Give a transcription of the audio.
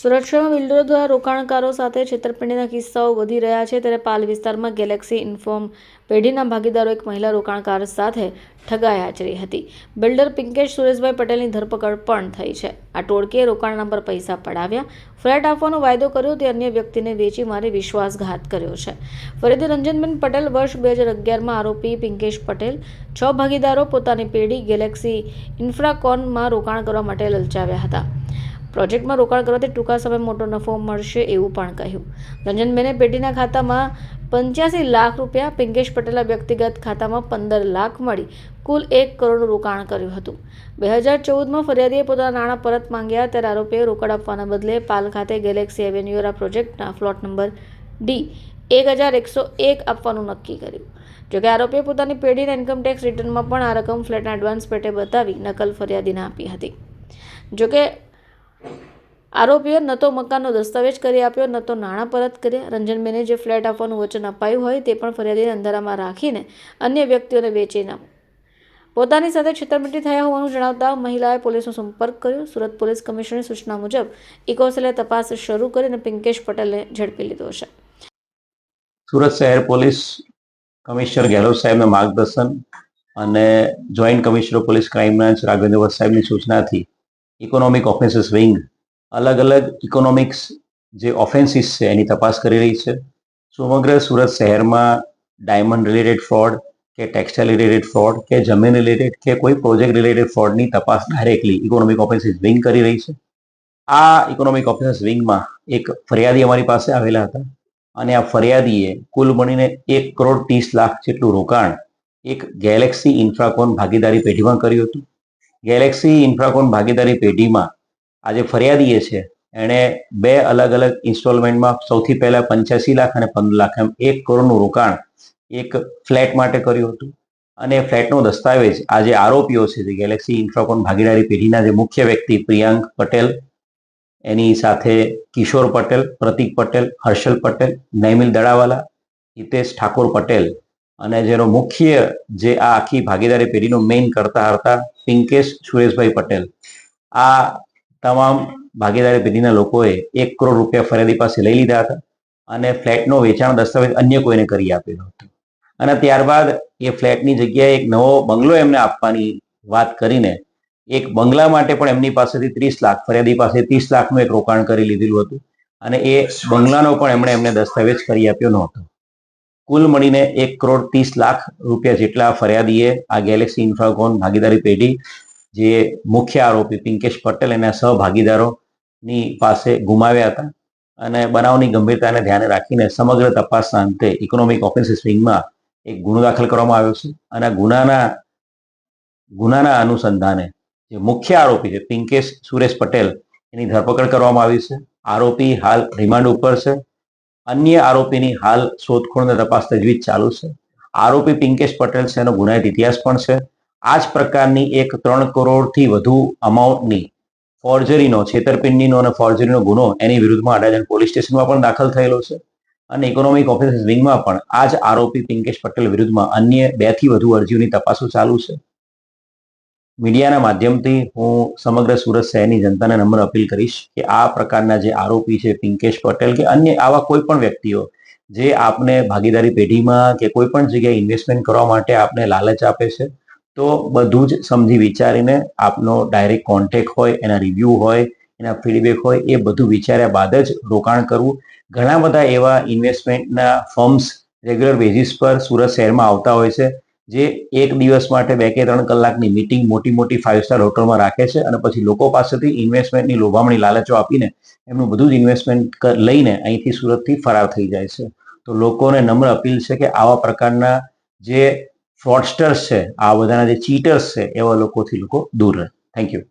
શહેરમાં બિલ્ડરો દ્વારા રોકાણકારો સાથે છેતરપિંડીના કિસ્સાઓ વધી રહ્યા છે ત્યારે પાલ વિસ્તારમાં ગેલેક્સી ઇન્ફોર્મ પેઢીના ભાગીદારો એક મહિલા રોકાણકાર સાથે ઠગાઈ આચરી હતી. બિલ્ડર પિંકેશ સુરેશભાઈ પટેલની ધરપકડ પણ થઈ છે. આ ટોળકીએ રોકાણના પર પૈસા પડાવ્યા. ફ્લેટ આપવાનો વાયદો કર્યો તે અન્ય વ્યક્તિને વેચી મારી વિશ્વાસઘાત કર્યો છે. ફરીથી રંજનબેન પટેલ વર્ષ બે હજાર અગિયારમાં આરોપી પિંકેશ પટેલ, છ ભાગીદારો પોતાની પેઢી ગેલેક્સી ઇન્ફ્રાકોનમાં રોકાણ કરવા માટે લલચાવ્યા હતા. પ્રોજેક્ટમાં રોકાણ કરવાથી ટૂંકા સમયમાં મોટો નફો મળશે એવું પણ કહ્યું. રંજનબેને પેઢીના ખાતામાં પંચ્યાસી લાખ રૂપિયા, પિંકેશ પટેલના વ્યક્તિગત ખાતામાં પંદર લાખ મળી. કુલ એક કરોડનું રોકાણ કર્યું હતું. બે હજાર ચૌદમાં ફરિયાદીએ પોતાના નાણાં પરત માંગ્યા. ત્યારે આરોપીએ રોકડ આપવાના બદલે પાલ ખાતે ગેલેક્સી એવેન્યુરા પ્રોજેક્ટના ફ્લોટ નંબર ડી એક હજાર એકસો એક આપવાનું નક્કી કર્યું. જોકે આરોપીએ પોતાની પેઢીના ઇન્કમટેક્સ રિટર્નમાં પણ આ રકમ ફ્લેટના એડવાન્સ પેટે બતાવી નકલ ફરિયાદીને આપી હતી. જોકે આરોપીએ ન તો મકાનનો દસ્તાવેજ કરી આપ્યો, ન તો નાણાં પરત કર્યા. રંજનબેને જે ફ્લેટ આપવાનું વચન અપાયું હોય તે પણ ફરિયાદીને અંધારામાં રાખીને અન્ય વ્યક્તિઓને વેચી નાખ્યું પોતાની સાથે છેતરપિંડી થયા હોવાનું જણાવતા મહિલાએ પોલીસનો સંપર્ક કર્યો. સુરત પોલીસ કમિશનરની સૂચના મુજબ ઇકોસેલે તપાસ શરૂ કરીને પિંકેશ પટેલને ઝડપી લીધો છે. સુરત શહેર પોલીસ કમિશનર ગેહલોત સાહેબના માર્ગદર્શન અને joint commissioner police crime branch Raghavendra સાહેબની સૂચનાથી ઇકોનોમિક ઓફેન્સીસ વિંગ અલગ અલગ ઇકોનોમિક્સ જે ઓફેન્સીસ છે એની તપાસ કરી રહી છે. સમગ્ર સુરત શહેરમાં ડાયમંડ રિલેટેડ ફ્રોડ કે ટેક્સટાઇલ રિલેટેડ ફ્રોડ કે જમીન રિલેટેડ કે કોઈ પ્રોજેક્ટ રિલેટેડ ફ્રોડની તપાસ ડાયરેક્ટલી ઇકોનોમિક ઓફેન્સીસ વિંગ કરી રહી છે. આ ઇકોનોમિક ઓફિસર્સ વિંગમાં એક ફરિયાદી અમારી પાસે આવેલા હતા અને આ ફરિયાદીએ કુલ મળીને એક કરોડ ત્રીસ લાખ જેટલું રોકાણ એક ગેલેક્સી ઇન્ફ્રાકોન ભાગીદારી પેઢીમાં કર્યું હતું. ગેલેક્સી ઇન્ફ્રાકોન ભાગીદારી પેઢીમાં આ જે ફરિયાદીએ છે. એણે બે અલગ અલગ ઇન્સ્ટોલમેન્ટમાં સૌથી પહેલા પંચ્યાસી લાખ અને પંદર લાખ એમ એક કરોડનું રોકાણ એક ફ્લેટ માટે કર્યું હતું. અને ફ્લેટનો દસ્તાવેજ આ જે આરોપીઓ છે, જે ગેલેક્સી ઇન્ફ્રાકોન ભાગીદારી પેઢીના જે મુખ્ય વ્યક્તિ પ્રિયાંક પટેલ, એની સાથે કિશોર પટેલ, પ્રતિક પટેલ, હર્ષલ પટેલ, નૈમિલ દડાવાલા, હિતેશ ઠાકોર પટેલ અને જેનો મુખ્ય જે આ આખી ભાગીદારી પેઢીનો મેઇન કરતા હતા પિંકેશ સુરેશભાઈ પટેલ. આ તમામ ભાગીદારી પેઢીના લોકોએ એક કરોડ રૂપિયા ફરિયાદી પાસે લઈ લીધા હતા અને ફ્લેટનો વેચાણ દસ્તાવેજ અન્ય કોઈને કરી આપેલો હતો. અને ત્યારબાદ એ ફ્લેટની જગ્યાએ એક નવો બંગલો એમને આપવાની વાત કરીને એક બંગલા માટે પણ એમની પાસેથી ત્રીસ લાખ, ફરિયાદી પાસે ત્રીસ લાખનું એક રોકાણ કરી લીધેલું હતું અને એ બંગલાનો પણ એમણે એમને દસ્તાવેજ કરી આપ્યો નહોતો. કુલ મળીને એક કરોડ ત્રીસ લાખ રૂપિયા જેટલા ફરિયાદીએ આ ગેલેક્સી ઇન્ફ્રાકોન ભાગીદારી પેઢી જે મુખ્ય આરોપી પિંકેશ પટેલ એના સહભાગીદારોની પાસે ગુમાવ્યા હતા અને બનાવની ગંભીરતાને ધ્યાને રાખીને સમગ્ર તપાસના અંતે ઇકોનોમિક ઓફેન્સીસ વિંગમાં એક ગુનો દાખલ કરવામાં આવ્યો છે. અને ગુનાના ગુનાના અનુસંધાને જે મુખ્ય આરોપી છે પિંકેશ સુરેશ પટેલ એની ધરપકડ કરવામાં આવી છે. આરોપી હાલ રિમાન્ડ ઉપર છે. અન્ય આરોપીની હાલ શોધખોળ તપાસ તજવીજ ચાલુ છે. આરોપી પિંકેશ પટેલ છે એનો ગુનાહિત ઇતિહાસ પણ છે. આ જ પ્રકારની એક ત્રણ કરોડથી વધુ અમાઉન્ટની ફોર્જરીનો, છેતરપિંડીનો અને ફોર્જરીનો ગુનો એની વિરુદ્ધમાં અડાજણ પોલીસ સ્ટેશનમાં પણ દાખલ થયેલો છે. અને ઇકોનોમિક ઓફિસર્સ વિંગમાં પણ આ જ આરોપી પિંકેશ પટેલ વિરુદ્ધમાં અન્ય બેથી વધુ અરજીઓની તપાસો ચાલુ છે. મીડિયાના માધ્યમથી હું સમગ્ર સુરત શહેરની જનતાને નમ્ર અપીલ કરીશ કે આ પ્રકારના જે આરોપી છે પિંકેશ પટેલ કે અન્ય આવા કોઈ પણ વ્યક્તિઓ, જે આપને ભાગીદારી પેઢીમાં કે કોઈ પણ જગ્યાએ ઇન્વેસ્ટમેન્ટ કરવા માટે આપને લાલચ આપે છે તો બધું જ સમજી વિચારીને આપનો ડાયરેક્ટ કોન્ટેક હોય, એના રિવ્યૂ હોય, એના ફીડબેક હોય, એ બધું વિચાર્યા બાદ જ રોકાણ કરવું. ઘણા બધા એવા ઇન્વેસ્ટમેન્ટના ફર્મ્સ રેગ્યુલર બેઝિસ પર સુરત શહેરમાં આવતા હોય છે, જે એક દિવસ માટે બે કે ત્રણ કલાકની મિટિંગ મોટી મોટી ફાઇવ સ્ટાર હોટલમાં રાખે છે અને પછી લોકો પાસેથી ઇન્વેસ્ટમેન્ટની લોભામણી લાલચો આપીને એમનું બધું જ ઇન્વેસ્ટમેન્ટ લઈને અહીંથી સુરતથી ફરાર થઈ જાય છે. તો લોકોને નમ્ર અપીલ છે કે આવા પ્રકારના જે ફ્રોડસ્ટર્સ છે. આ બધાના જે ચીટર્સ છે એવા લોકોથી લોકો દૂર રહે. Thank you